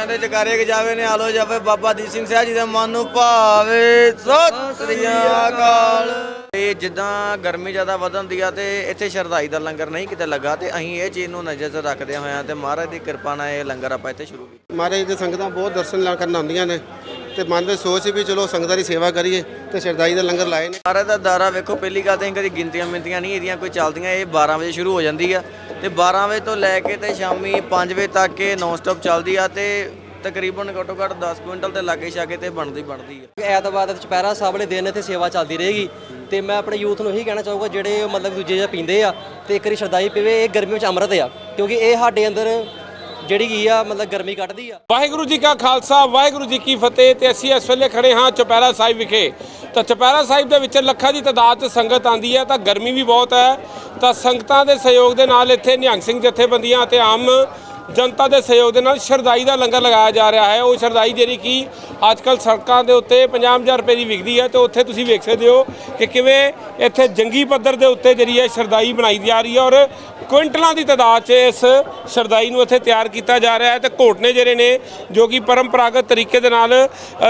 ਜਾਂਦੇ ਜਕਾਰੇ ਕਿ ਜਾਵੇ ਨੇ ਆਲੋ ਜਾਵੇ ਬਾਬਾ ਦੀਪ ਸਿੰਘ ਸਾਹਿਬ ਜੀ ਦੇ ਮਨ ਨੂੰ ਭਾਵੇ। ਸਤਿ ਸ੍ਰੀ ਅਕਾਲ। ਤੇ ਜਿੱਦਾਂ ਗਰਮੀ ਜ਼ਿਆਦਾ ਵਧਦੀ ਆ ਤੇ ਇੱਥੇ ਸ਼ਰਧਾਈ ਦਾ ਲੰਗਰ ਨਹੀਂ ਕਿਤੇ ਲੱਗਾ ਤੇ ਅਸੀਂ ਇਹ ਚੀਜ਼ ਨੂੰ ਨਜ਼ਰ 'ਚ ਰੱਖਦੇ ਹੋਇਆਂ ਤੇ ਮਹਾਰਾਜ ਦੀ ਕਿਰਪਾ ਨਾਲ ਇਹ ਲੰਗਰ ਆਪਾਂ ਇੱਥੇ ਸ਼ੁਰੂ ਕੀਤਾ। ਮਹਾਰਾਜ ਦੇ ਸੰਗਤਾਂ ਬਹੁਤ ਦਰਸ਼ਨ ਲਾ ਕਰਨ ਆਉਂਦੀਆਂ ਨੇ ਤੇ ਮਨ ਵਿੱਚ ਸੋਚ ਵੀ ਚਲੋ ਸੰਗਤਾਂ ਦੀ ਸੇਵਾ ਕਰੀਏ ਤੇ ਸ਼ਰਦਾਈ ਦਾ ਲੰਗਰ ਲਾਏ ਨੇ। ਮਹਾਰਾਜ ਦਾ ਦਾਰਾ ਵੇਖੋ ਪਹਿਲੀ ਗੱਲ ਤਾਂ ਕਦੀ ਗਿਣਤੀਆਂ ਮਿੰਤੀਆਂ ਨਹੀਂ ਇਹਦੀਆਂ ਕੋਈ ਚੱਲਦੀਆਂ ਇਹ 12 ਵਜੇ ਸ਼ੁਰੂ ਹੋ ਜਾਂਦੀ ਆ। ਤੇ 12 ਵਜੇ ਤੋਂ ਲੈ ਕੇ ਤੇ ਸ਼ਾਮੀ 5 ਵਜੇ ਤੱਕ ਇਹ ਨੌਨ ਸਟਾਪ ਚੱਲਦੀ ਆ ਤੇ ਤਕਰੀਬਨ ਘੱਟੋ ਘੱਟ 10 ਕੁਇੰਟਲ ਤੇ ਲਾਗੇ ਛਾਗੇ ਤੇ ਬਣਦੀ ਬਣਦੀ ਆ। ਐਤਵਾਰ ਤੇ ਚੁਪਹਿਰਾ ਸਾਹਿਬ ਵਾਲੇ ਦਿਨ ਇੱਥੇ ਸੇਵਾ ਚੱਲਦੀ ਰਹੇਗੀ ਤੇ ਮੈਂ ਆਪਣੇ ਯੂਥ ਨੂੰ ਇਹੀ ਕਹਿਣਾ ਚਾਹੂੰਗਾ, ਜਿਹੜੇ ਮਤਲਬ ਦੂਜੇ ਜਿਹਾ ਪੀਂਦੇ ਆ ਤੇ ਇੱਕ ਵਾਰੀ ਸ਼ਰਦਾਈ ਪੀਵੇ, ਇਹ ਗਰਮੀ ਵਿੱਚ ਅੰਮ੍ਰਿਤ ਆ, ਕਿਉਂਕਿ ਇਹ ਸਾਡੇ ਅੰਦਰ ਜਿਹੜੀ ਕੀ ਆ, ਮਤਲਬ ਗਰਮੀ ਕੱਢਦੀ ਆ। ਵਾਹਿਗੁਰੂ ਜੀ ਕਾ ਖਾਲਸਾ, ਵਾਹਿਗੁਰੂ ਜੀ ਕੀ ਫਤਿਹ। ਤੇ ਅਸੀਂ ਇਸ ਵੇਲੇ ਖੜੇ ਹਾਂ ਚੁਪਹਿਰਾ ਸਾਹਿਬ ਵਿਖੇ। ਤਾਂ ਚੁਪਹਿਰਾ ਸਾਹਿਬ ਦੇ ਵਿੱਚ ਲੱਖਾਂ ਦੀ ਤਾਦਾਦ 'ਚ ਸੰਗਤ ਆਂਦੀ ਹੈ, ਤਾਂ ਗਰਮੀ ਵੀ ਬਹੁਤ ਹੈ। ਤਾਂ ਸੰਗਤਾਂ ਦੇ ਸਹਿਯੋਗ ਦੇ ਨਾਲ ਇੱਥੇ ਨਿਹੰਗ ਸਿੰਘ ਜਥੇਬੰਦੀਆਂ ਅਤੇ ਆਮ ਜਨਤਾ ਦੇ ਸਹਿਯੋਗ ਦੇ ਨਾਲ ਸ਼ਰਦਾਈ ਦਾ ਲੰਗਰ ਲਗਾਇਆ ਜਾ ਰਿਹਾ ਹੈ। ਉਹ ਸ਼ਰਦਾਈ ਜਿਹੜੀ ਕਿ ਅੱਜ ਕੱਲ ਸੜਕਾਂ ਦੇ ਉੱਤੇ 50000 ਰੁਪਏ ਦੀ ਵਿਕਦੀ ਹੈ ਤੇ ਉੱਥੇ ਤੁਸੀਂ ਵੇਖ ਸਕਦੇ ਹੋ ਕਿ ਕਿਵੇਂ ਇੱਥੇ ਜੰਗੀ ਪੱਧਰ ਦੇ ਉੱਤੇ ਜਿਹੜੀ ਹੈ ਸ਼ਰਦਾਈ ਬਣਾਈ ਜਾ ਰਹੀ ਹੈ ਔਰ ਕੁਇੰਟਲਾਂ ਦੀ ਤਾਦਾਦ 'ਚ ਇਸ ਸ਼ਰਦਾਈ ਨੂੰ ਇੱਥੇ ਤਿਆਰ ਕੀਤਾ ਜਾ ਰਿਹਾ ਹੈ ਤੇ ਘੋਟਨੇ ਜਿਹੜੇ ਨੇ, ਜੋ ਕਿ ਪਰੰਪਰਾਗਤ ਤਰੀਕੇ ਦੇ ਨਾਲ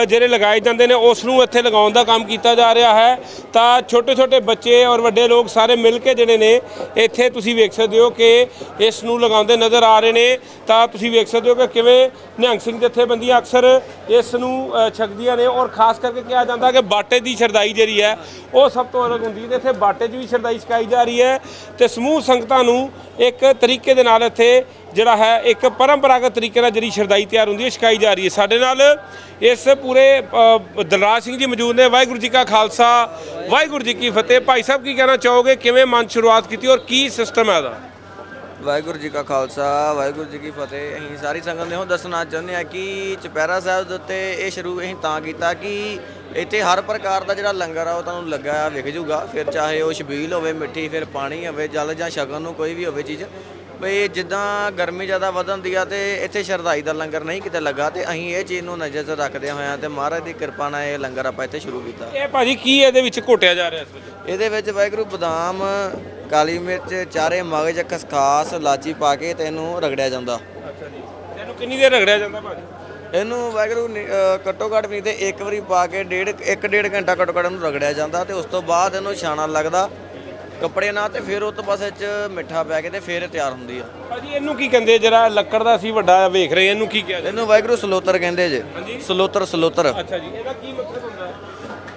ਜਿਹੜੇ ਲਗਾਏ ਜਾਂਦੇ ਨੇ, ਉਸ ਨੂੰ ਇੱਥੇ ਲਗਾਉਣ ਦਾ ਕੰਮ ਕੀਤਾ ਜਾ ਰਿਹਾ ਹੈ। ਤਾਂ ਛੋਟੇ ਛੋਟੇ ਬੱਚੇ ਔਰ ਵੱਡੇ ਲੋਕ ਸਾਰੇ ਮਿਲ ਕੇ ਜਿਹੜੇ ਨੇ, ਇੱਥੇ ਤੁਸੀਂ ਵੇਖ ਸਕਦੇ ਹੋ ਕਿ ਇਸ ਨੂੰ ਲਗਾਉਂਦੇ ਨਜ਼ਰ ਆ ਰਹੇ ਨੇ। ਤਾਂ ਤੁਸੀਂ ਵੇਖ ਸਕਦੇ ਹੋ ਕਿ ਕਿਵੇਂ ਨਿਹੰਗ ਸਿੰਘ ਜਥੇਬੰਦੀਆਂ ਅਕਸਰ ਇਸ ਨੂੰ ਛਕਦੀਆਂ ਨੇ ਔਰ ਖਾਸ ਕਰਕੇ ਕਿਹਾ ਜਾਂਦਾ ਕਿ ਬਾਟੇ ਦੀ ਸ਼ਰਦਾਈ ਜਿਹੜੀ ਹੈ, ਉਹ ਸਭ ਤੋਂ ਅਲੱਗ ਹੁੰਦੀ ਹੈ ਇੱਥੇ ਬਾਟੇ 'ਚ ਵੀ ਸ਼ਰਦਾਈ ਛਕਾਈ ਜਾ ਰਹੀ ਹੈ ਤੇ ਸਮੂਹ ਸੰਗਤਾਂ ਨੂੰ ਇੱਕ ਤਰੀਕੇ ਦੇ ਨਾਲ ਇੱਥੇ ਜਿਹੜਾ ਹੈ, ਇੱਕ ਪਰੰਪਰਾਗਤ ਤਰੀਕੇ ਨਾਲ ਜਿਹੜੀ ਸ਼ਰਦਾਈ ਤਿਆਰ ਹੁੰਦੀ ਹੈ, ਛਕਾਈ ਜਾ ਰਹੀ ਹੈ। ਸਾਡੇ ਨਾਲ ਇਸ ਪੂਰੇ ਦਲਰਾਜ ਸਿੰਘ ਜੀ ਮੌਜੂਦ ਨੇ। ਵਾਹਿਗੁਰੂ ਜੀ ਕਾ ਖਾਲਸਾ, ਵਾਹਿਗੁਰੂ ਜੀ ਕੀ ਫਤਿਹ। ਭਾਈ ਸਾਹਿਬ, ਕੀ ਕਹਿਣਾ ਚਾਹੋਗੇ? ਕਿਵੇਂ ਮਨ ਸ਼ੁਰੂਆਤ ਕੀਤੀ ਔਰ ਕੀ ਸਿਸਟਮ ਹੈ ਇਹਦਾ? ਵਾਹਿਗੁਰੂ ਜੀ ਕਾ ਖਾਲਸਾ, ਵਾਹਿਗੁਰੂ ਜੀ ਕੀ ਫਤਿਹ। ਅਸੀਂ ਸਾਰੀ ਸੰਗਤ ਨੂੰ ਇਹੋ ਦੱਸਣਾ ਚਾਹੁੰਦੇ ਆ ਕਿ ਚੁਪਹਿਰਾ ਸਾਹਿਬ ਦੇ ਉੱਤੇ ਇਹ ਸ਼ੁਰੂ ਅਸੀਂ ਤਾਂ ਕੀਤਾ ਕਿ ਇੱਥੇ ਹਰ ਪ੍ਰਕਾਰ ਦਾ ਜਿਹੜਾ ਲੰਗਰ ਆ ਉਹ ਤੁਹਾਨੂੰ ਲੱਗਾ ਵਿਖ ਜੂਗਾ। ਫਿਰ ਚਾਹੇ ਉਹ ਸ਼ਬੀਲ ਹੋਵੇ, ਮਿੱਠੀ, ਫਿਰ ਪਾਣੀ ਹੋਵੇ, ਜਲ ਜਾਂ ਸ਼ਗਨ ਨੂੰ ਕੋਈ ਵੀ ਹੋਵੇ ਚੀਜ਼ ਬਈ ਜਿੱਦਾਂ ਗਰਮੀ ਜ਼ਿਆਦਾ ਵਧਦੀ ਆ ਤੇ ਇੱਥੇ ਸ਼ਰਧਾਈ ਦਾ ਲੰਗਰ ਨਹੀਂ ਕਿਤੇ ਲੱਗਾ ਤੇ ਅਸੀਂ ਇਹ ਚੀਜ਼ ਨੂੰ ਨਜ਼ਰ 'ਚ ਰੱਖਦੇ ਹੋਇਆਂ ਤੇ ਮਹਾਰਾਜ ਦੀ ਕਿਰਪਾ ਨਾਲ ਇਹ ਲੰਗਰ ਆਪਾਂ ਇੱਥੇ ਸ਼ੁਰੂ ਕੀਤਾ। ਇਹ ਭਾਜੀ ਕੀ ਇਹਦੇ ਵਿੱਚ ਘੋਟਿਆ ਜਾ ਰਿਹਾ ਇਸ ਵੇਲੇ ਇਹਦੇ ਵਿੱਚ ਵਾਹਿਗੁਰੂ ਬਦਾਮ ਕਾਲੀ ਮਿਰਚ ਚਾਰੇ ਮਗਜ ਖਸਖਾਸ ਲਾਚੀ ਪਾ ਕੇ ਤੇ ਇਹਨੂੰ ਰਗੜਿਆ ਜਾਂਦਾ। ਅੱਛਾ ਜੀ। ਇਹਨੂੰ ਕਿੰਨੀ ਦੇਰ ਰਗੜਿਆ ਜਾਂਦਾ ਭਾਜੀ? ਇਹਨੂੰ ਵਾਹਿਗੁਰੂ ਨੀ- ਅਹ ਘੱਟੋ ਘੱਟ ਵੀ ਤੇ ਇੱਕ ਵਾਰੀ ਪਾ ਕੇ ਡੇਢ ਇੱਕ ਡੇਢ ਘੰਟਾ ਘੱਟੋ ਘੱਟ ਇਹਨੂੰ ਰਗੜਿਆ ਜਾਂਦਾ ਤੇ ਉਸ ਤੋਂ ਬਾਅਦ ਇਹਨੂੰ ਛਾਣਾ ਲੱਗਦਾ। ਕੱਪੜੇ ਨਾਲ ਤੇ ਫਿਰ ਉਹ ਤੋਂ ਪਾਸੇ ਚ ਮਿੱਠਾ ਪੈ ਕੇ ਤੇ ਫਿਰ ਇਹ ਤਿਆਰ ਹੁੰਦੀ ਆ। ਭਾਜੀ ਇਹਨੂੰ ਕੀ ਕਹਿੰਦੇ ਜਿਹੜਾ ਲੱਕੜ ਦਾ ਅਸੀਂ ਵੱਡਾ ਵੇਖ ਰਹੇ ਇਹਨੂੰ ਕੀ ਕਿਹਾ ਜਾਂਦਾ ਇਹਨੂੰ ਵਾਹਿਗੁਰੂ ਸਲੋਤਰ ਕਹਿੰਦੇ ਜੇ। ਸਲੋਤਰ ਸਲੋਤਰ। ਅੱਛਾ ਜੀ ਇਹਦਾ ਕੀ ਮਤਲਬ ਹੁੰਦਾ?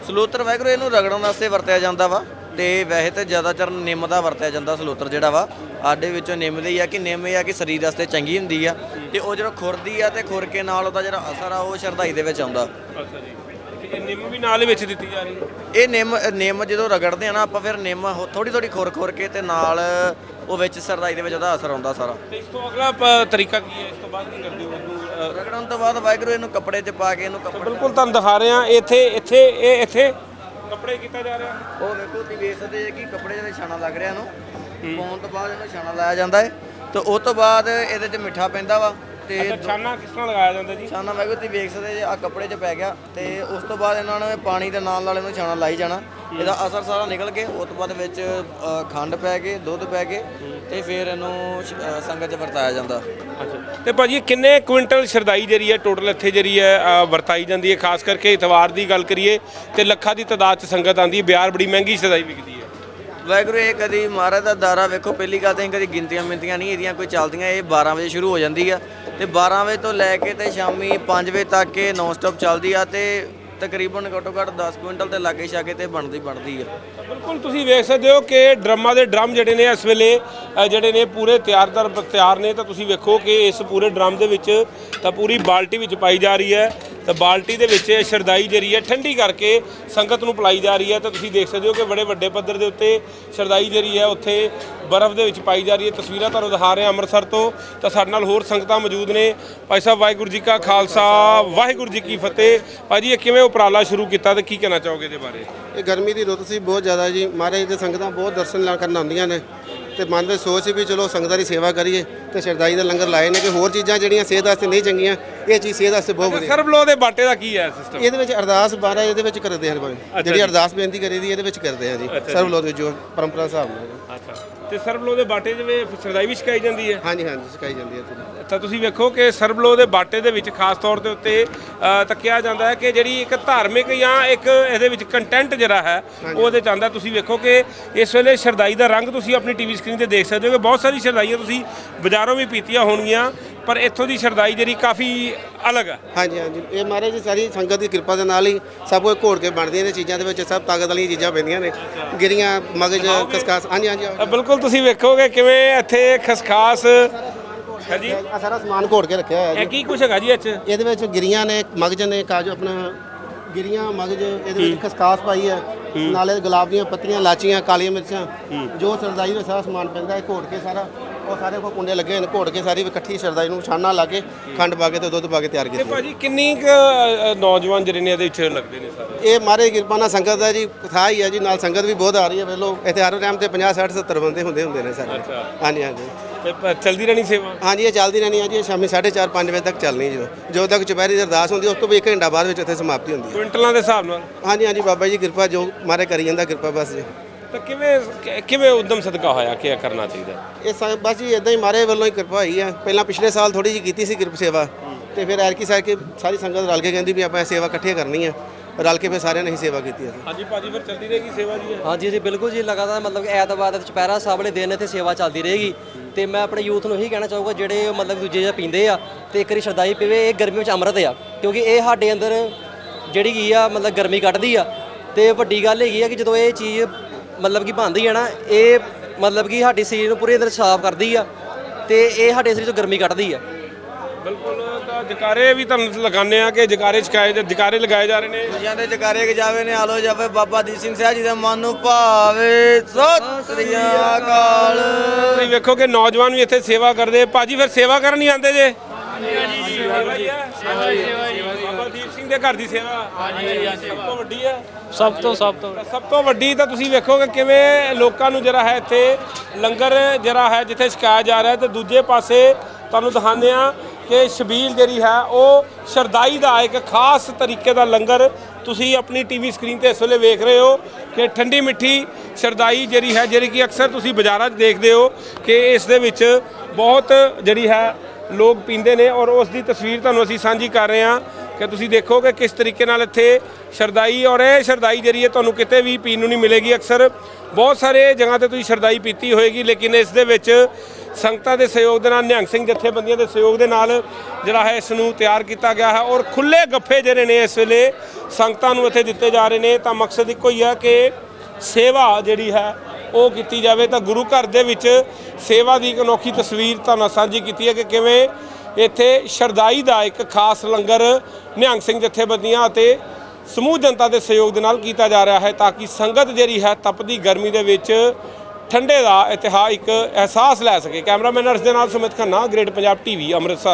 ਸਲੋਤਰ ਵਾਹਿਗੁਰੂ ਇਹਨੂੰ ਰਗੜਨ ਵਾਸਤੇ ਵਰਤਿਆ ਜਾਂਦਾ ਵਾ ਤੇ ਵੈਸੇ ਤੇ ਜ਼ਿਆਦਾਤਰ ਨਿੰਮ ਦਾ ਵਰਤਿਆ ਜਾਂਦਾ ਸਲੋਤਰ ਜਿਹੜਾ ਵਾ। ਆਡੇ ਵਿੱਚੋਂ ਨਿੰਮ ਦੇ ਹੀ ਆ ਕਿ ਨਿੰਮ ਇਹ ਆ ਕਿ ਸਰੀਰ ਵਾਸਤੇ ਚੰਗੀ ਹੁੰਦੀ ਆ ਤੇ ਉਹ ਜਦੋਂ ਖੁਰਦੀ ਆ ਤੇ ਖੁਰ ਕੇ ਨਾਲ ਉਹਦਾ ਜਿਹੜਾ ਅਸਰ ਆ ਉਹ ਸ਼ਰਧਾਈ ਦੇ ਵਿੱਚ ਆਉਂਦਾ। ਅੱਛਾ ਜੀ। ਇਹ ਨਿੰਮ ਵੀ ਨਾਲ ਹੀ ਵਿੱਚ ਦਿੱਤੀ ਜਾ ਰਹੀ ਹੈ। ਇਹ ਨਿੰਮ ਨਿੰਮ ਜਦੋਂ ਰਗੜਦੇ ਆ ਨਾ ਆਪਾਂ ਫਿਰ ਨਿੰਮ ਥੋੜੀ ਥੋੜੀ ਖੁਰ ਖੁਰ ਕੇ ਤੇ ਨਾਲ ਉਹ ਵਿੱਚ ਸਰਦਾਈ ਦੇ ਵਿੱਚ ਉਹਦਾ ਅਸਰ ਆਉਂਦਾ ਸਾਰਾ। ਤੇ ਇਸ ਤੋਂ ਅਗਲਾ ਪ- ਤਰੀਕਾ ਕੀ ਹੈ? ਇਸ ਤੋਂ ਬਾਅਦ ਕੀ ਕਰਦੇ ਹੋ? ਇਹਨੂੰ ਅ, ਰਗੜਨ ਤੋਂ ਬਾਅਦ ਵਾਹਿਗੁਰੂ ਇਹਨੂੰ ਕੱਪੜੇ 'ਚ ਪਾ ਕੇ ਇਹਨੂੰ ਕੱਪੜੇ ਬਿਲਕੁਲ ਤੁਹਾਨੂੰ ਦਿਖਾ ਰਹੇ ਹਾਂ ਇੱਥੇ ਇੱਥੇ ਇਹ ਇੱਥੇ ਕੱਪੜੇ ਕੀਤਾ ਜਾ ਰਿਹਾ। ਉਹ ਵੇਖੋ ਤੁਸੀਂ ਵੇਖ ਸਕਦੇ ਜੇ ਕਿ ਕੱਪੜੇ ਦੇ ਛਾਣਾ ਲੱਗ ਰਿਹਾ ਇਹਨੂੰ। ਪਾਉਣ ਤੋਂ ਬਾਅਦ ਇਹਨੂੰ ਛਾਣਾ ਲਾਇਆ ਜਾਂਦਾ ਹੈ। ਤੇ ਉਸ ਤੋਂ ਬਾਅਦ ਇਹਦੇ 'ਚ ਮਿੱਠਾ ਪੈਂਦਾ ਵਾ। ਤੇ ਅੱਛਾ ਛਾਨਾ ਕਿਸ ਤਰ੍ਹਾਂ ਲਗਾਇਆ ਜਾਂਦਾ ਜੀ? ਛਾਣਾ ਵਾਹਿਗੁਰੂ ਤੁਸੀਂ ਵੇਖ ਸਕਦੇ ਜੇ ਆ ਕੱਪੜੇ 'ਚ ਪੈ ਗਿਆ। ਤੇ ਉਸ ਤੋਂ ਬਾਅਦ ਇਹਨਾਂ ਨੇ ਪਾਣੀ ਦੇ ਨਾਲ ਨਾਲ ਇਹਨੂੰ ਛਾਣਾ ਲਾਈ ਜਾਣਾ। ਇਹਦਾ ਅਸਰ ਸਾਰਾ ਨਿਕਲ ਕੇ ਉਸ ਤੋਂ ਬਾਅਦ ਵਿੱਚ ਖੰਡ ਪੈ ਕੇ ਦੁੱਧ ਪੈ ਕੇ ਤੇ ਫਿਰ ਇਹਨੂੰ ਸੰਗਤ 'ਚ ਵਰਤਾਇਆ ਜਾਂਦਾ। ਅੱਛਾ। ਤੇ ਭਾਜੀ ਕਿੰਨੇ ਕੁਇੰਟਲ ਸ਼ਰਦਾਈ ਜਿਹੜੀ ਹੈ ਟੋਟਲ ਇੱਥੇ ਜਿਹੜੀ ਹੈ ਵਰਤਾਈ ਜਾਂਦੀ ਹੈ? ਖਾਸ ਕਰਕੇ ਇਤਵਾਰ ਦੀ ਗੱਲ ਕਰੀਏ ਤੇ ਲੱਖਾਂ ਦੀ ਤਾਦਾਦ ਚ ਸੰਗਤ ਆਂਦੀ ਹੈ। ਬਿਆਰ ਬੜੀ ਮਹਿੰਗੀ ਸ਼ਰਦਾਈ ਵਿਕਦੀ ਹੈ। ਵਾਹਿਗੁਰੂ ਇਹ ਕਦੀ ਮਹਾਰਾਜ ਦਾ ਦਾਰਾ ਵੇਖੋ ਪਹਿਲੀ ਗੱਲ ਤਾਂ ਅਸੀਂ ਕਦੀ ਗਿਣਤੀਆਂ ਮਿੰਤੀਆਂ ਨਹੀਂ ਇਹਦੀਆਂ ਕੋਈ ਚੱਲਦੀਆਂ ਇਹ 12 ਵਜੇ ਸ਼ੁਰੂ ਹੋ ਜਾਂਦੀ ਆ। ਤੇ 12 ਵਜੇ ਤੋਂ ਲੈ ਕੇ ਤੇ ਸ਼ਾਮੀ 5 ਵਜੇ ਤੱਕ ਇਹ ਨੌਨ ਸਟਾਪ ਚੱਲਦੀ ਆ ਤੇ ਤਕਰੀਬਨ ਘੱਟੋ ਘੱਟ 10 ਕੁਇੰਟਲ ਤੇ ਲਾਗੇ ਛਾਗੇ ਤੇ ਬਣਦੀ ਬਣਦੀ ਆ। ਬਿਲਕੁਲ ਤੁਸੀਂ ਵੇਖ ਸਕਦੇ ਹੋ ਕਿ ਡਰਮਾਂ ਦੇ ਡਰਮ ਜਿਹੜੇ ਨੇ ਇਸ ਵੇਲੇ ਅ, ਜਿਹੜੇ ਨੇ ਪੂਰੇ ਤਿਆਰ ਦਰ ਤਿਆਰ ਨੇ ਤਾਂ ਤੁਸੀਂ ਵੇਖੋ ਕਿ ਇਸ ਪੂਰੇ ਡਰਮ ਦੇ ਵਿੱਚ ਤਾਂ ਪੂਰੀ ਬਾਲਟੀ ਵਿੱਚ ਪਾਈ ਜਾ ਰਹੀ ਹੈ। ਤਾਂ ਬਾਲਟੀ ਦੇ ਵਿੱਚ ਇਹ ਸ਼ਰਦਾਈ ਜਿਹੜੀ ਹੈ ਠੰਡੀ ਕਰਕੇ ਸੰਗਤ ਨੂੰ ਪਿਲਾਈ ਜਾ ਰਹੀ ਹੈ। ਤਾਂ ਤੁਸੀਂ ਦੇਖ ਸਕਦੇ ਹੋ ਕਿ ਬੜੇ ਵੱਡੇ ਪੱਧਰ ਦੇ ਉੱਤੇ ਸ਼ਰਦਾਈ ਜਿਹੜੀ ਹੈ ਉੱਥੇ ਬਰਫ਼ ਦੇ ਵਿੱਚ ਪਾਈ ਜਾ ਰਹੀ ਹੈ, ਤਸਵੀਰਾਂ ਤੁਹਾਨੂੰ ਦਿਖਾ ਰਹੇ ਹਾਂ ਅੰਮ੍ਰਿਤਸਰ ਤੋਂ। ਤਾਂ ਸਾਡੇ ਨਾਲ ਹੋਰ ਸੰਗਤਾਂ ਮੌਜੂਦ ਨੇ। ਭਾਈ ਸਾਹਿਬ, ਵਾਹਿਗੁਰੂ ਜੀ ਕਾ ਖਾਲਸਾ, ਵਾਹਿਗੁਰੂ ਜੀ ਕੀ ਫਤਿਹ। ਭਾਜੀ, ਇਹ ਕਿਵੇਂ ਉਪਰਾਲਾ ਸ਼ੁਰੂ ਕੀਤਾ ਤੇ ਕੀ ਕਹਿਣਾ ਚਾਹੋਗੇ ਇਹਦੇ ਬਾਰੇ? ਇਹ ਗਰਮੀ ਦੀ ਰੁੱਤ ਸੀ, ਬਹੁਤ ਜ਼ਿਆਦਾ ਜੀ। ਮਹਾਰਾਜ ਦੇ ਸੰਗਤਾਂ ਬਹੁਤ ਦਰਸ਼ਨ ਲਾ ਕਰਨ ਆਉਂਦੀਆਂ ਨੇ। ਤੇ ਮਨ ਦੇ ਸੋਚ ਵੀ ਚਲੋ ਸੰਗਤਾਂ ਦੀ ਸੇਵਾ ਕਰੀਏ। ਤੇ ਸ਼ਰਦਾਈ ਦੇ ਲੰਗਰ ਲਾਏ ਨੇ ਕਿ ਹੋਰ ਚੀਜ਼ਾਂ ਜਿਹੜੀਆਂ ਸਿਹਤ ਵਾਸਤੇ ਨਹੀਂ ਚੰਗੀਆਂ ਇਹ ਚੀਜ਼ ਸਿਹਤ ਵਾਸਤੇ ਬਹੁਤ ਵਧੀਆ। ਸਰਬਲੋ ਦੇ ਬਾਟੇ ਦਾ ਕੀ ਹੈ ਸਿਸਟਮ ਇਹਦੇ ਵਿੱਚ ਅਰਦਾਸ ਬਾਰਾ ਇਹਦੇ ਵਿੱਚ ਕਰਦੇ ਹਨ ਭਾਵੇਂ ਜਿਹੜੀ ਅਰਦਾਸ ਬੇਨਤੀ ਕਰੀ ਦੀ ਇਹਦੇ ਵਿੱਚ ਕਰਦੇ ਆ ਜੀ। ਸਰਬ ਲੋਕ ਜੋ ਪਰੰਪਰਾ ਹਿਸਾਬ ਨਾਲ। ਅੱਛਾ। ਤੇ ਸਰਬਲੋ ਦੇ ਬਾਟੇ ਜਿਵੇਂ ਸਰਦਾਈ ਵੀ ਛਕਾਈ ਜਾਂਦੀ ਹੈ? ਹਾਂਜੀ ਹਾਂਜੀ ਸਿਖਾਈ ਜਾਂਦੀ ਹੈ ਤਾਂ ਤੁਸੀਂ ਵੇਖੋ ਕਿ ਸਰਬਲੋ ਦੇ ਬਾਟੇ ਦੇ ਵਿੱਚ ਖਾਸ ਤੌਰ ਦੇ ਉੱਤੇ ਅ, ਤੱਕਿਆ ਜਾਂਦਾ ਹੈ ਕਿ ਜਿਹੜੀ ਇੱਕ ਧਾਰਮਿਕ ਜਾਂ ਇੱਕ ਇਹਦੇ ਵਿੱਚ ਕੰਟੈਂਟ ਜਿਹੜਾ ਹੈ ਉਹਦੇ ਚ ਆਉਂਦਾ ਤੁਸੀਂ ਵੇਖੋ ਕਿ ਇਸ ਵੇਲੇ ਸ਼ਰਦਾਈ ਦਾ ਰੰਗ ਤੁਸੀਂ ਆਪਣੀ ਟੀਵੀ ਸਕਰੀਨ ਤੇ ਦੇਖ ਸਕਦੇ ਹੋ ਕਿ ਬਹੁਤ ਸਾਰੀ ਸ਼ਰਦਾਈਆਂ ਤੁਸੀਂ ਬਾਜ਼ਾਰੋਂ ਵੀ ਪੀਤੀਆਂ ਹੋਣਗੀਆਂ ਪਰ ਇੱਥੋਂ ਦੀ ਸ਼ਰਦਾਈ ਜਿਹੜੀ ਕਾਫੀ ਅਲੱਗ ਹੈ ਹਾਂਜੀ ਹਾਂਜੀ। ਇਹ ਮਹਾਰਾਜ ਜੀ ਸਾਰੀ ਸੰਗਤ ਦੀ ਕਿਰਪਾ ਦੇ ਨਾਲ ਹੀ ਸਭ ਕੁਝ ਘੋੜ ਕੇ ਬਣਦੀਆਂ ਨੇ ਚੀਜ਼ਾਂ ਦੇ ਵਿੱਚ ਸਭ ਤਾਕਤ ਵਾਲੀਆਂ ਚੀਜ਼ਾਂ ਪੈਂਦੀਆਂ ਨੇ। ਗਿਰੀਆਂ ਮਗਜ ਕਸਕਾਸ ਹਾਂਜੀ ਹਾਂਜੀ ਆਓ। ਬਿਲਕੁਲ ਤੁਸੀਂ ਵੇਖੋਗੇ ਕਿਵੇਂ ਇੱਥੇ ਖਸਖਾਸ ਹਾਂਜੀ ਆਹ ਸਾਰਾ ਸਮਾਨ ਘੋੜ ਕੇ ਰੱਖਿਆ ਹੋਇਆ ਜੀ। ਇਹ ਕੀ ਕੁਛ ਹੈਗਾ ਜੀ ਇਹ 'ਚ? ਇਹਦੇ ਵਿੱਚ ਗਿਰੀਆਂ ਨੇ ਮਗਜ ਨੇ ਕਾਜੂ ਆਪਣਾ ਗਿਰੀਆਂ ਮਗਜ ਇਹਦੇ ਵਿੱਚ ਖਸਕਾਸ ਪਾਈ ਹੈ। ਨਾਲੇ ਗੁਲਾਬ ਦੀਆਂ ਪੱਤੀਆਂ ਲਾਚੀਆਂ ਕਾਲੀਆਂ ਮਿਰਚਾਂ। ਜੋ ਸਰਦਾਈ ਵਿੱਚ ਸਾਰਾ ਸਮਾਨ ਪੈਂਦਾ ਹੈ ਘੋੜ ਕੇ ਸਾਰਾ ਉਹ ਸਾਰੇ ਕੋ ਕੁੰਡੇ ਲੱਗੇ ਨੇ ਘੋੜ ਕੇ ਸਾਰੀ ਇਕੱਠੀ ਸਰਦਾਈ ਨੂੰ ਛਾਨਾ ਲਾ ਕੇ ਖੰਡ ਪਾ ਕੇ ਤੇ ਦੁੱਧ ਪਾ ਕੇ ਤਿਆਰ ਤੇ ਕੀਤੀ। ਭਾਜੀ ਕਿੰਨੀ ਕੁ ਅ, ਨੌਜਵਾਨ ਜਿਹੜੇ ਨੇ ਇਹਦੇ ਵਿੱਚ ਲੱਗਦੇ ਨੇ ਸਾਰੇ? ਇਹ ਮਾਰੇ ਕਿਰਪਾ ਨਾਲ ਸੰਗਤ ਹੈ ਜੀ ਕਥਾ ਹੀ ਹੈ ਜੀ ਨਾਲ ਸੰਗਤ ਵੀ ਬਹੁਤ ਆ ਰਹੀ ਹੈ ਵੇਲੋ ਇੱਥੇ ਹਰ ਟਾਈਮ ਤੇ 50 60 70 ਬੰਦੇ ਹੁੰਦੇ ਹੁੰਦੇ ਨੇ ਸਾਰੇ। ਅੱਛਾ। ਹਾਂਜੀ ਹਾਂਜੀ। ਤੇ ਪ- ਚਲਦੀ ਰਹਿਣੀ ਸੇਵਾ? ਹਾਂਜੀ ਇਹ ਚੱਲਦੀ ਰਹਿਣੀ ਹੈ ਜੀ ਇਹ ਸ਼ਾਮੀ 4:30 5 ਵਜੇ ਤੱਕ ਚੱਲਣੀ ਜਦੋਂ ਜਦੋਂ ਤੱਕ ਚੁਪਹਿਰੇ ਦੀ ਅਰਦਾਸ ਹੁੰਦੀ ਉਸ ਤੋਂ ਵੀ 1 ਘੰਟਾ ਬਾਅਦ ਵਿੱਚ ਇੱਥੇ ਸਮਾਪਤੀ ਹੁੰਦੀ ਹੈ। ਕੁਇੰਟਲਾਂ ਦੇ ਹਿਸਾਬ ਨਾਲ? ਹਾਂਜੀ ਹਾਂਜੀ ਬਾਬਾ ਜੀ ਕਿਰਪਾ ਜੋ ਮਾਰੇ ਕਰੀ ਜਾਂਦਾ ਕਿਰਪਾ ਬਸ ਜੀ। ਤਾਂ ਕਿਵੇਂ ਕਿ- ਕਿਵੇਂ ਉਦਮ ਸਦਕਾ ਹੋਇਆ ਕਿ ਇਹ ਕਰਨਾ ਚਾਹੀਦਾ? ਇਹ ਸਾ- ਬਸ ਜੀ ਇਦਾਂ ਹੀ ਮਾਰੇ ਵੱਲੋਂ ਹੀ ਕਿਰਪਾ ਹੋਈ ਹੈ ਪਹਿਲਾਂ ਪਿਛਲੇ ਸਾਲ ਥੋੜੀ ਜਿਹੀ ਕੀਤੀ ਸੀ ਕਿਰਪ ਸੇਵਾ ਤੇ ਫਿਰ ਐਰਕੀ ਸਾਹਿਬ ਕੇ ਸਾਰੀ ਸੰਗਤ ਰਲ ਕੇ ਕਹਿੰਦੀ ਵੀ ਆਪਾਂ ਇਹ ਸੇਵਾ ਇਕੱਠੇ ਕਰਨੀ ਹੈ ਰਲ ਕੇ ਫਿਰ ਸਾਰਿਆਂ ਨੇ ਹੀ ਸੇਵਾ ਕੀਤੀ ਅਸੀਂ ਹਾਂਜੀ ਭਾਜੀ ਫਿਰ ਚੱਲਦੀ ਰਹੇਗੀ ਸੇਵਾ ਜੀ? ਹਾਂਜੀ ਜੀ ਬਿਲਕੁਲ ਜੀ ਲਗਾਤਾਰ ਮਤਲਬ ਕਿ ਐਤਵਾਰ ਤੇ ਚੁਪਹਿਰਾ ਸਾਹਿਬ ਵਾਲੇ ਦਿਨ ਇੱਥੇ ਸੇਵਾ ਚੱਲਦੀ ਰਹੇਗੀ। ਤੇ ਮੈਂ ਆਪਣੇ ਯੂਥ ਨੂੰ ਇਹੀ ਕਹਿਣਾ ਚਾਹੂੰਗਾ ਜਿਹੜੇ ਮਤਲਬ ਦੂਜੇ ਜਿਹਾ ਪੀਂਦੇ ਆ ਤੇ ਇੱਕ ਵਾਰੀ ਸ਼ਰਦਾਈ ਪੀਵੇ ਇਹ ਗਰਮੀ ਵਿੱਚ ਅੰਮ੍ਰਿਤ ਆ। ਕਿਉਂਕਿ ਇਹ ਸਾਡੇ ਅੰਦਰ ਜਿਹੜੀ ਕੀ ਆ ਮਤਲਬ ਗਰਮੀ ਕੱਢਦੀ ਆ। ਤੇ ਵੱਡੀ ਗੱਲ ਹੈਗੀ ਆ ਕਿ ਜਦੋਂ ਇਹ ਚੀਜ਼ ਮਤਲਬ ਕਿ ਬਣਦੀ ਆ ਨਾ ਇਹ ਮਤਲਬ ਕਿ ਸਾਡੀ ਸਰੀਰ ਨੂੰ ਪੂਰੀ ਅੰਦਰ ਸਾਫ਼ ਕਰਦੀ ਆ ਤੇ ਇਹ ਸਾਡੇ ਸਰੀਰ ਤੋਂ ਗਰਮੀ ਕੱਢਦੀ ਆ। ਬਿਲਕੁਲ ਤਾਂ ਜਕਾਰੇ ਵੀ ਤੁਹਾਨੂੰ ਲਗਾਉਂਦੇ ਆ ਕਿ ਜਕਾਰੇ ਛਕਾਏ ਜਕਾਰੇ ਲਗਾਏ ਜਾ ਰਹੇ ਨੇ? ਦੂਜਿਆਂ ਦੇ ਜਕਾਰੇ ਕੇ ਜਾਵੇ ਨੇ ਆਲੋ ਜਾਵੇ ਬਾਬਾ ਦੀਪ ਸਿੰਘ ਸਾਹਿਬ ਜੀ ਦੇ ਮਨ ਨੂੰ ਭਾਵੇ। ਸਤਿ ਸ੍ਰੀ ਅਕਾਲ। ਤੁਸੀਂ ਵੇਖੋ ਕਿ ਨੌਜਵਾਨ ਵੀ ਇੱਥੇ ਸੇਵਾ ਕਰਦੇ ਭਾਜੀ ਫਿਰ ਸੇਵਾ ਕਰਨ ਹੀ ਆਉਂਦੇ ਜੇ? ਹਾਂਜੀ ਹਾਂਜੀ ਬਾਬਾ ਦੀਪ ਸਿੰਘ ਦੇ ਘਰ ਦੀ ਸੇਵਾ। ਹਾਂਜੀ ਸਭ ਤੋਂ ਵੱਡੀ ਹੈ ਸਭ ਤੋਂ ਸਭ ਤੋਂ। ਤਾਂ ਸਭ ਤੋਂ ਵੱਡੀ ਤਾਂ ਤੁਸੀਂ ਵੇਖੋਗੇ ਕਿਵੇਂ ਲੋਕਾਂ ਨੂੰ ਜਿਹੜਾ ਹੈ ਇੱਥੇ ਲੰਗਰ ਜਿਹੜਾ ਹੈ ਜਿੱਥੇ ਛਕਾਇਆ ਜਾ ਰਿਹਾ ਤੇ ਦੂਜੇ ਪਾਸੇ ਤੁਹਾਨੂੰ ਦਿਖਾਉਂਦੇ ਆ ਕਿ ਛਬੀਲ ਜਿਹੜੀ ਹੈ ਉਹ ਸ਼ਰਦਾਈ ਦਾ ਇੱਕ ਖਾਸ ਤਰੀਕੇ ਦਾ ਲੰਗਰ ਤੁਸੀਂ ਆਪਣੀ ਟੀਵੀ ਸਕਰੀਨ ਤੇ ਇਸ ਵੇਲੇ ਵੇਖ ਰਹੇ ਹੋ ਕਿ ਠੰਡੀ ਮਿੱਠੀ ਸ਼ਰਦਾਈ ਜਿਹੜੀ ਹੈ ਜਿਹੜੀ ਕਿ ਅਕਸਰ ਤੁਸੀਂ ਬਾਜ਼ਾਰਾਂ 'ਚ ਦੇਖਦੇ ਹੋ ਕਿ ਇਸ ਦੇ ਵਿੱਚ ਬਹੁਤ ਜਿਹੜੀ ਹੈ ਲੋਕ ਪੀਂਦੇ ਨੇ ਔਰ ਉਸ ਦੀ ਤਸਵੀਰ ਤੁਹਾਨੂੰ ਅਸੀਂ ਸਾਂਝੀ ਕਰ ਰਹੇ ਹਾਂ। ਕਿ ਤੁਸੀਂ ਦੇਖੋ ਕਿ ਕਿਸ ਤਰੀਕੇ ਨਾਲ ਇੱਥੇ ਸ਼ਰਦਾਈ ਔਰ ਇਹ ਸ਼ਰਦਾਈ ਜਿਹੜੀ ਹੈ ਤੁਹਾਨੂੰ ਕਿਤੇ ਵੀ ਪੀਣ ਨੂੰ ਨਹੀਂ ਮਿਲੇਗੀ। ਅਕਸਰ ਬਹੁਤ ਸਾਰੇ ਜਗ੍ਹਾ ਤੇ ਤੁਸੀਂ ਸ਼ਰਦਾਈ ਪੀਤੀ ਹੋਏਗੀ, ਲੇਕਿਨ ਇਸ ਦੇ ਵਿੱਚ ਸੰਗਤਾਂ ਦੇ ਸਹਿਯੋਗ ਦੇ ਨਾਲ, ਨਿਹੰਗ ਸਿੰਘ ਜਥੇਬੰਦੀਆਂ ਦੇ ਸਹਿਯੋਗ ਦੇ ਨਾਲ ਜਿਹੜਾ ਹੈ ਇਸ ਨੂੰ ਤਿਆਰ ਕੀਤਾ ਗਿਆ ਹੈ ਔਰ ਖੁੱਲੇ ਗੱਫੇ ਜਿਹੜੇ ਨੇ ਇਸ ਵੇਲੇ ਸੰਗਤਾਂ ਨੂੰ ਇੱਥੇ ਦਿੱਤੇ ਜਾ ਰਹੇ ਨੇ। ਤਾਂ ਮਕਸਦ ਇੱਕੋ ਹੀ ਹੈ ਕਿ ਸੇਵਾ ਜਿਹੜੀ ਹੈ ਉਹ ਕੀਤੀ ਜਾਵੇ। ਤਾਂ ਗੁਰੂ ਘਰ ਦੇ ਵਿੱਚ ਸੇਵਾ ਦੀ ਇੱਕ ਅਨੋਖੀ ਤਸਵੀਰ ਤੁਹਾਨੂੰ ਸਾਂਝੀ ਕੀਤੀ ਹੈ ਕਿ ਕਿਵੇਂ ਇੱਥੇ ਸ਼ਰਦਾਈ ਦਾ ਇੱਕ ਖਾਸ ਲੰਗਰ ਨਿਹੰਗ ਸਿੰਘ ਜਥੇਬੰਦੀਆਂ ਅਤੇ ਸਮੂਹ ਜਨਤਾ ਦੇ ਸਹਿਯੋਗ ਦੇ ਨਾਲ ਕੀਤਾ ਜਾ ਰਿਹਾ ਹੈ ਤਾਂ ਕਿ ਸੰਗਤ ਜਿਹੜੀ ਹੈ ਤਪਦੀ ਗਰਮੀ ਦੇ ਵਿੱਚ ਠੰਡੇ ਦਾ ਇਤਿਹਾਸ ਇੱਕ ਅਹਿਸਾਸ ਲੈ ਸਕੇ। ਕੈਮਰਾਮੈਨ ਅਰਸ਼ ਦੇ ਨਾਲ ਸੁਮਿਤ ਖੰਨਾ, ਗ੍ਰੇਟ ਪੰਜਾਬ ਟੀਵੀ, ਅੰਮ੍ਰਿਤਸਰ।